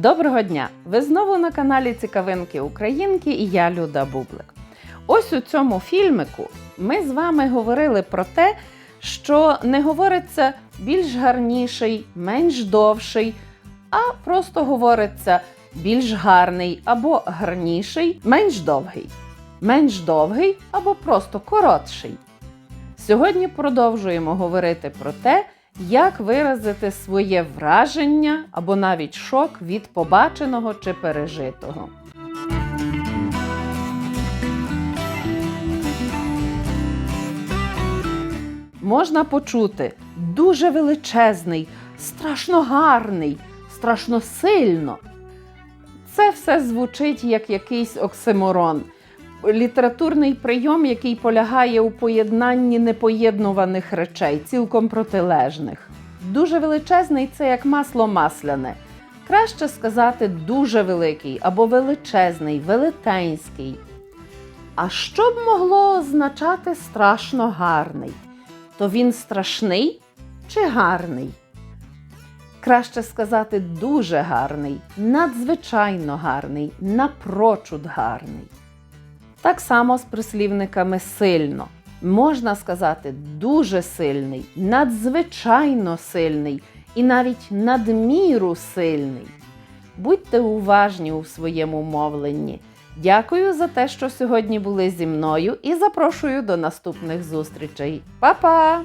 Доброго дня! Ви знову на каналі Цікавинки Українки і я Люда Бублик. Ось у цьому фільмику ми з вами говорили про те, що не говориться більш гарніший, менш довший, а просто говориться більш гарний або гарніший, менш довгий, менш довгий або просто коротший. Сьогодні продовжуємо говорити про те, як виразити своє враження або навіть шок від побаченого чи пережитого. Можна почути дуже величезний, страшно гарний, страшно сильно. Це все звучить як якийсь оксиморон. Літературний прийом, який полягає у поєднанні непоєднуваних речей, цілком протилежних. Дуже величезний це як масло масляне. Краще сказати дуже великий або величезний, велетенський. А що б могло означати страшно гарний? То він страшний чи гарний? Краще сказати дуже гарний, надзвичайно гарний, напрочуд гарний. Так само з прислівниками сильно. Можна сказати дуже сильний, надзвичайно сильний і навіть надміру сильний. Будьте уважні у своєму мовленні. Дякую за те, що сьогодні були зі мною і запрошую до наступних зустрічей. Па-па!